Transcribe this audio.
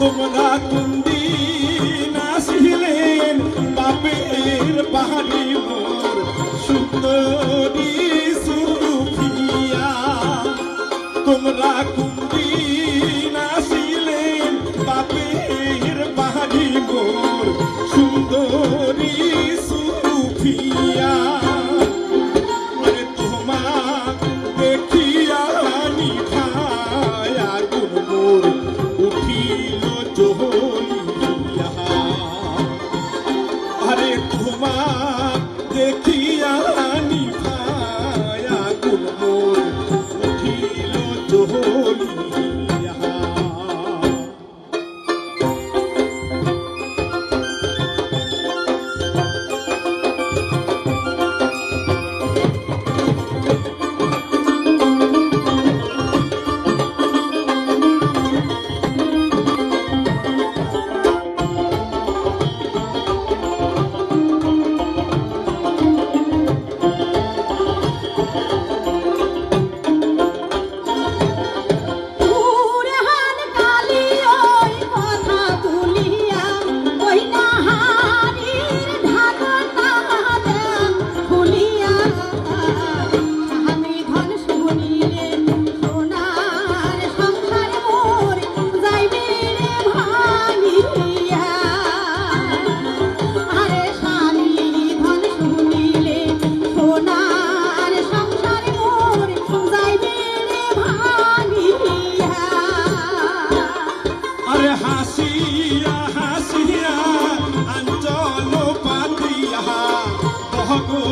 তোমরা কুন্দি নাসিলেন বাপের পাহাড়ি মোর সুন্দরী সুরুফিয়া। তোমরা কুন্দি নাসিলেন বাপের পাহাড়ি মোর সুন্দরী সুরুফিয়া। হাসিয়া হাসিয়া আঞ্চল পাতিয়া ভগবান